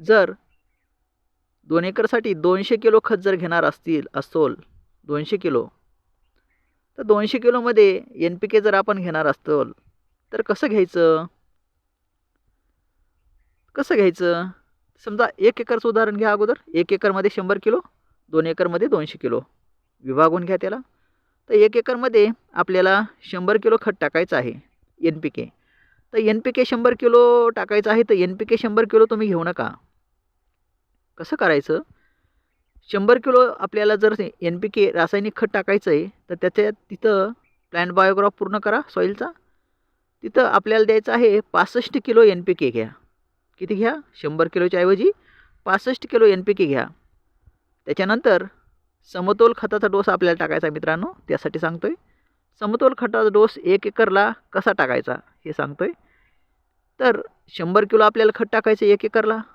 जर दोन एकरसाठी दोनशे किलो खत जर घेणार असतील असोल दोनशे किलो तर दोनशे किलोमध्ये एन पी के जर आपण घेणार असतोल तर कसं घ्यायचं? कसं घ्यायचं? समजा एक एकरचं उदाहरण घ्या अगोदर. एक एकरमध्ये शंभर किलो दोन एकरमध्ये दोनशे किलो. विभागून घ्या त्याला. तर एक एकरमध्ये आपल्याला शंभर किलो खत टाकायचं आहे एन पी के तर एन पी के शंभर किलो टाकायचं आहे तर एन पी के शंभर किलो तुम्ही घेऊ नका. कसं करायचं? शंभर किलो आपल्याला जर एन पी के रासायनिक खत टाकायचं आहे तर त्याच्यात तिथं प्लॅन बायोग्राफ पूर्ण करा सॉईलचा तिथं आपल्याला द्यायचं आहे पासष्ट किलो एन पी के घ्या. किती घ्या? शंभर किलोच्या ऐवजी पासष्ट किलो एन पी के घ्या. त्याच्यानंतर समतोल खताचा डोस आपल्याला टाकायचा मित्रांनो त्यासाठी सांगतो आहे समतोल खताचा डोस एक एकरला कसा टाकायचा हे सांगतो आहे तर शंभर किलो आपल्याला खत टाकायचं एक एकरला.